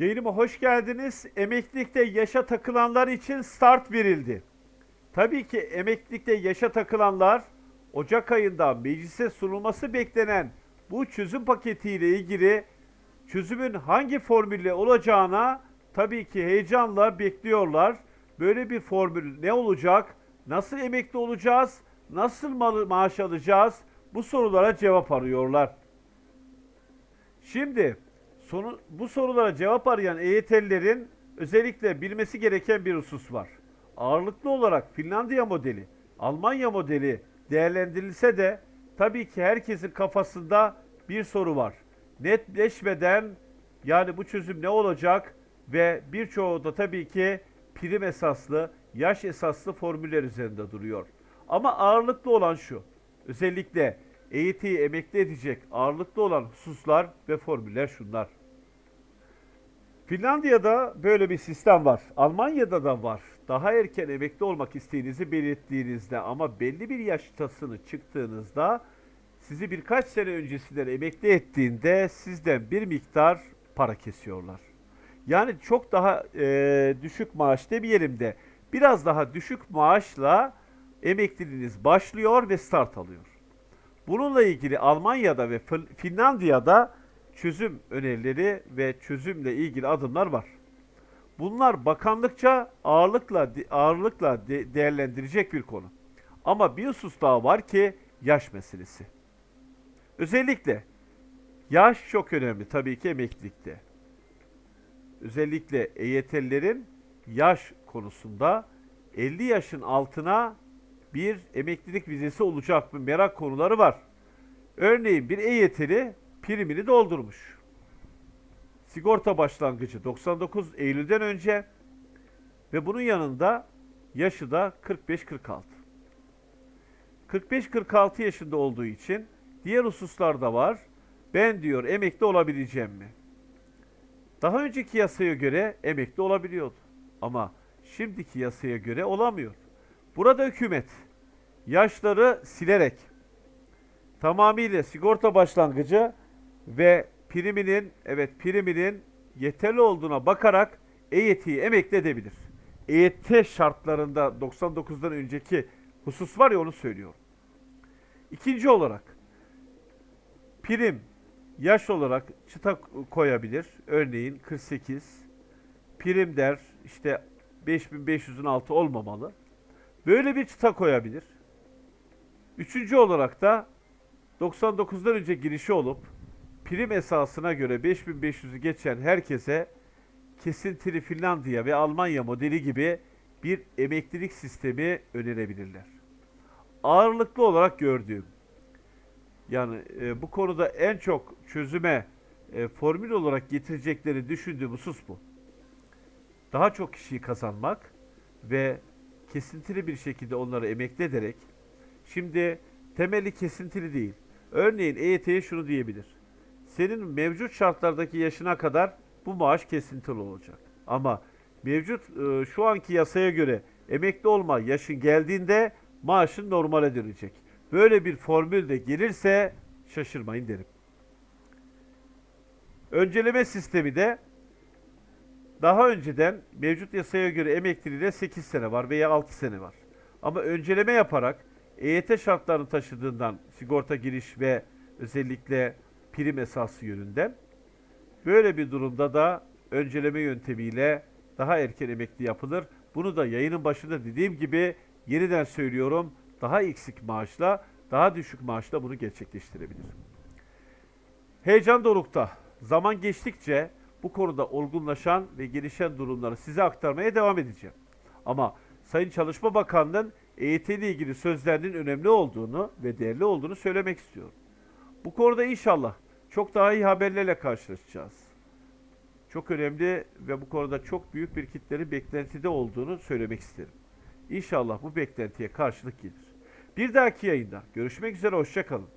Yayınıma hoş geldiniz. Emeklilikte yaşa takılanlar için start verildi. Tabii ki emeklilikte yaşa takılanlar Ocak ayında meclise sunulması beklenen bu çözüm paketiyle ilgili çözümün hangi formülle olacağına tabii ki heyecanla bekliyorlar. Böyle bir formül ne olacak? Nasıl emekli olacağız? Nasıl ma- maaş alacağız? Bu sorulara cevap arıyorlar. Şimdi sonu, bu sorulara cevap arayan EYT'lilerin özellikle bilmesi gereken bir husus var. Ağırlıklı olarak Finlandiya modeli, Almanya modeli değerlendirilse de tabii ki herkesin kafasında bir soru var. Netleşmeden yani bu çözüm ne olacak ve birçoğu da tabii ki prim esaslı, yaş esaslı formüller üzerinde duruyor. Ama ağırlıklı olan şu. Özellikle EYT'yi emekli edecek ağırlıklı olan hususlar ve formüller şunlar. Finlandiya'da böyle bir sistem var. Almanya'da da var. Daha erken emekli olmak isteğinizi belirttiğinizde ama belli bir yaş tasını çıktığınızda sizi birkaç sene öncesinden emekli ettiğinde sizden bir miktar para kesiyorlar. Yani çok daha e, düşük maaş demeyelim de biraz daha düşük maaşla emekliliğiniz başlıyor ve start alıyor. Bununla ilgili Almanya'da ve Fin- Finlandiya'da çözüm önerileri ve çözümle ilgili adımlar var. Bunlar bakanlıkça ağırlıkla ağırlıkla de- değerlendirecek bir konu. Ama bir husus daha var ki yaş meselesi. Özellikle yaş çok önemli tabii ki emeklilikte. Özellikle EYT'lilerin yaş konusunda 50 yaşın altına bir emeklilik vizesi olacak mı merak konuları var. Örneğin bir EYT'li primini doldurmuş. Sigorta başlangıcı 99 Eylül'den önce ve bunun yanında yaşı da 45-46. 45-46 yaşında olduğu için diğer hususlar da var. Ben diyor emekli olabileceğim mi? Daha önceki yasaya göre emekli olabiliyordu. Ama şimdiki yasaya göre olamıyor. Burada hükümet yaşları silerek tamamıyla sigorta başlangıcı ve priminin evet priminin yeterli olduğuna bakarak EYT'yi emekli edebilir. EYT şartlarında 99'dan önceki husus var ya onu söylüyorum. İkinci olarak prim yaş olarak çıta koyabilir. Örneğin 48. Prim der işte 5500'ün altı olmamalı. Böyle bir çıta koyabilir. Üçüncü olarak da 99'dan önce girişi olup prim esasına göre 5500'ü geçen herkese kesintili Finlandiya ve Almanya modeli gibi bir emeklilik sistemi önerebilirler. Ağırlıklı olarak gördüğüm yani e, bu konuda en çok çözüme e, formül olarak getirecekleri düşündüğüm husus bu. Daha çok kişiyi kazanmak ve kesintili bir şekilde onları emekli ederek şimdi temeli kesintili değil. Örneğin EYT'ye şunu diyebilir. Senin mevcut şartlardaki yaşına kadar bu maaş kesintili olacak. Ama mevcut e, şu anki yasaya göre emekli olma yaşın geldiğinde maaşın normale dönecek. Böyle bir formül de gelirse şaşırmayın derim. Önceleme sistemi de daha önceden mevcut yasaya göre emekliliğe 8 sene var veya 6 sene var. Ama önceleme yaparak EYT şartlarını taşıdığından sigorta giriş ve özellikle prim esası yönünden böyle bir durumda da önceleme yöntemiyle daha erken emekli yapılır. Bunu da yayının başında dediğim gibi yeniden söylüyorum daha eksik maaşla daha düşük maaşla bunu gerçekleştirebilir. Heyecan dorukta. Zaman geçtikçe bu konuda olgunlaşan ve gelişen durumları size aktarmaya devam edeceğim. Ama Sayın Çalışma Bakanlığı'nın EYT ile ilgili sözlerinin önemli olduğunu ve değerli olduğunu söylemek istiyorum. Bu konuda inşallah çok daha iyi haberlerle karşılaşacağız. Çok önemli ve bu konuda çok büyük bir kitlerin beklentide olduğunu söylemek isterim. İnşallah bu beklentiye karşılık gelir. Bir dahaki yayında görüşmek üzere, hoşçakalın.